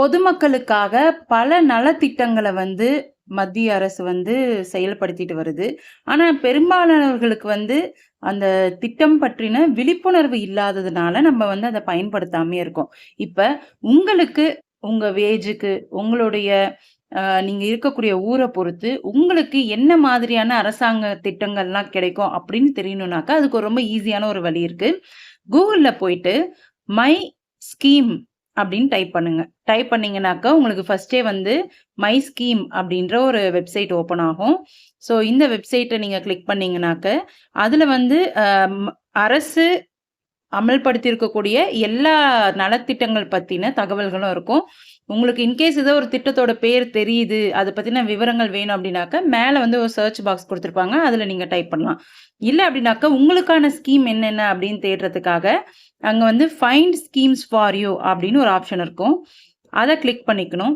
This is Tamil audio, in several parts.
பொதுமக்களுக்காக பல நலத்திட்டங்களை வந்து மத்திய அரசு வந்து செயல்படுத்திட்டு வருது. ஆனால் பெரும்பாலானவர்களுக்கு வந்து அந்த திட்டம் பற்றின விழிப்புணர்வு இல்லாததுனால, நம்ம வந்து அதை பயன்படுத்தாமே இருக்கோம். இப்போ உங்களுக்கு உங்க வேஜுக்கு, உங்களுடைய நீங்கள் நீங்க இருக்கக்கூடிய ஊரை பொறுத்து, உங்களுக்கு என்ன மாதிரியான அரசாங்க திட்டங்கள்லாம் கிடைக்கும் அப்படின்னு தெரியணும்னாக்கா, அதுக்கு ரொம்ப ஈஸியான ஒரு வழி இருக்கு. கூகுளில் போயிட்டு மை ஸ்கீம் அப்படின்னு டைப் பண்ணுங்க. டைப் பண்ணீங்கனாக்கா, உங்களுக்கு ஃபர்ஸ்ட்டே வந்து மை ஸ்கீம் அப்படின்ற ஒரு வெப்சைட் ஓப்பன் ஆகும். ஸோ இந்த வெப்சைட்டை நீங்கள் கிளிக் பண்ணீங்கனாக்க, அதில் வந்து அரசு அமல்படுத்தி இருக்கக்கூடிய எல்லா நலத்திட்டங்கள் பற்றின தகவல்களும் இருக்கும். உங்களுக்கு இன்கேஸ் ஏதோ ஒரு திட்டத்தோட பேர் தெரியுது, அதை பற்றின விவரங்கள் வேணும் அப்படின்னாக்க, மேலே வந்து ஒரு சர்ச் பாக்ஸ் கொடுத்துருப்பாங்க அதில் நீங்கள் டைப் பண்ணலாம். இல்லை அப்படின்னாக்க, உங்களுக்கான ஸ்கீம் என்னென்ன அப்படின்னு தேடுறதுக்காக, அங்கே வந்து ஃபைண்ட் ஸ்கீம்ஸ் ஃபார் யூ அப்படின்னு ஒரு ஆப்ஷன் இருக்கும். அதை கிளிக் பண்ணிக்கணும்.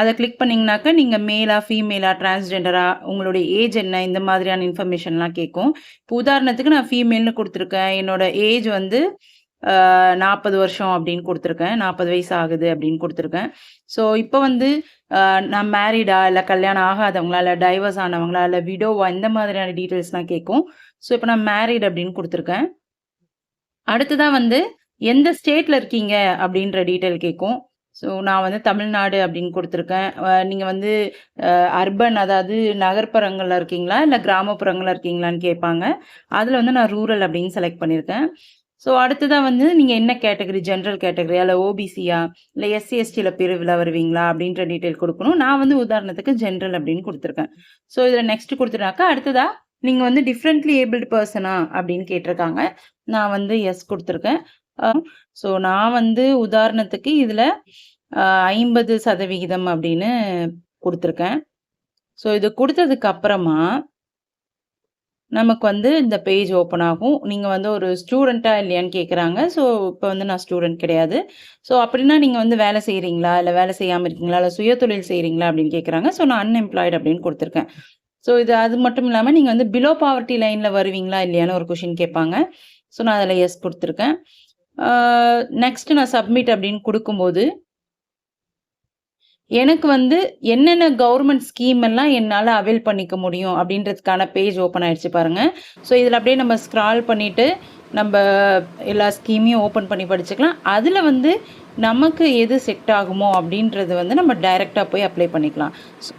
அதை கிளிக் பண்ணிங்கனாக்கா நீங்கள் மேலா, ஃபீமேலா, டிரான்ஸ்ஜெண்டரா, உங்களுடைய ஏஜ் என்ன, இந்த மாதிரியான இன்ஃபர்மேஷன்லாம் கேட்கும். இப்போ உதாரணத்துக்கு நான் ஃபீமேல்னு கொடுத்துருக்கேன் என்னோட ஏஜ் வந்து நாற்பது வருஷம் அப்படின்னு கொடுத்துருக்கேன் நாற்பது வயசு ஆகுது அப்படின்னு கொடுத்துருக்கேன் ஸோ இப்போ வந்து நான் மேரிடா, இல்லை கல்யாணம் ஆகாதவங்களா, இல்லை டைவர்ஸ் ஆனவங்களா, இல்லை விடோவா இந்த மாதிரியான டீட்டெயில்ஸ்லாம் கேட்கும். ஸோ இப்போ நான் மேரிட் அப்படின்னு கொடுத்துருக்கேன் அடுத்ததான் வந்து எந்த ஸ்டேட்டில் இருக்கீங்க அப்படின்ற டீட்டெயில் கேட்கும். ஸோ நான் வந்து தமிழ்நாடு அப்படின்னு கொடுத்துருக்கேன் நீங்கள் வந்து அர்பன் அதாவது நகர்ப்புறங்களில் இருக்கீங்களா? இல்லை கிராமப்புறங்களில் இருக்கீங்களான்னு கேட்பாங்க. அதில் வந்து நான் ரூரல் அப்படின்னு செலக்ட் பண்ணியிருக்கேன். ஸோ அடுத்ததாக வந்து நீங்கள் என்ன கேட்டகரி? ஜென்ரல் கேட்டகரியா? இல்லை ஓபிசியா? இல்லை எஸ்சி, எஸ்டியில் பிரிவில் வருவீங்களா? அப்படின்ற டீட்டெயில் கொடுக்கணும் நான் வந்து உதாரணத்துக்கு ஜென்ரல் அப்படின்னு கொடுத்துருக்கேன் ஸோ இதில் நெக்ஸ்ட் கொடுத்துட்டாக்கா அடுத்ததாக நீங்கள் வந்து டிஃப்ரெண்ட்லி ஏபிள்டு பர்சனா அப்படின்னு கேட்டிருக்காங்க. நான் வந்து எஸ் கொடுத்துருக்கேன் ஸோ நான் வந்து உதாரணத்துக்கு இதில் ஐம்பது சதவிகிதம் அப்படின்னு கொடுத்துருக்கேன் ஸோ இது கொடுத்ததுக்கு அப்புறமா நமக்கு வந்து இந்த பேஜ் ஓப்பன் ஆகும். நீங்கள் வந்து ஒரு ஸ்டூடெண்ட்டாக இல்லையான்னு கேட்குறாங்க. ஸோ இப்போ வந்து நான் ஸ்டூடண்ட் கிடையாது. ஸோ அப்படின்னா நீங்கள் வந்து வேலை செய்கிறீங்களா இல்லை வேலை செய்யாமல் இருக்கீங்களா? இல்லை சுயதொழில் செய்கிறீங்களா அப்படின்னு கேட்குறாங்க. ஸோ நான் அன்எம்ப்ளாய்டு அப்படின்னு கொடுத்துருக்கேன் ஸோ இது அது மட்டும் இல்லாமல் நீங்கள் வந்து பிலோ பாவர்ட்டி லைனில் வருவீங்களா? இல்லையான்னு ஒரு கொஷின் கேட்பாங்க. ஸோ நான் அதில் எஸ் கொடுத்துருக்கேன் நெக்ஸ்ட் நான் சப்மிட் அப்படின்னு கொடுக்கும்போது எனக்கு வந்து என்னென்ன கவர்மெண்ட் ஸ்கீம் எல்லாம் என்னால் அவைல் பண்ணிக்க முடியும் அப்படின்றதுக்கான பேஜ் ஓப்பன் ஆயிடுச்சு பாருங்க. ஸோ இதில் அப்படியே நம்ம ஸ்க்ரால் பண்ணிட்டு, நம்ம எல்லா ஸ்கீமையும் ஓப்பன் பண்ணி படிச்சுக்கலாம். அதில் வந்து நமக்கு எது செட் ஆகுமோ அப்படின்றது வந்து நம்ம டைரெக்டாக போய் அப்ளை பண்ணிக்கலாம். ஸோ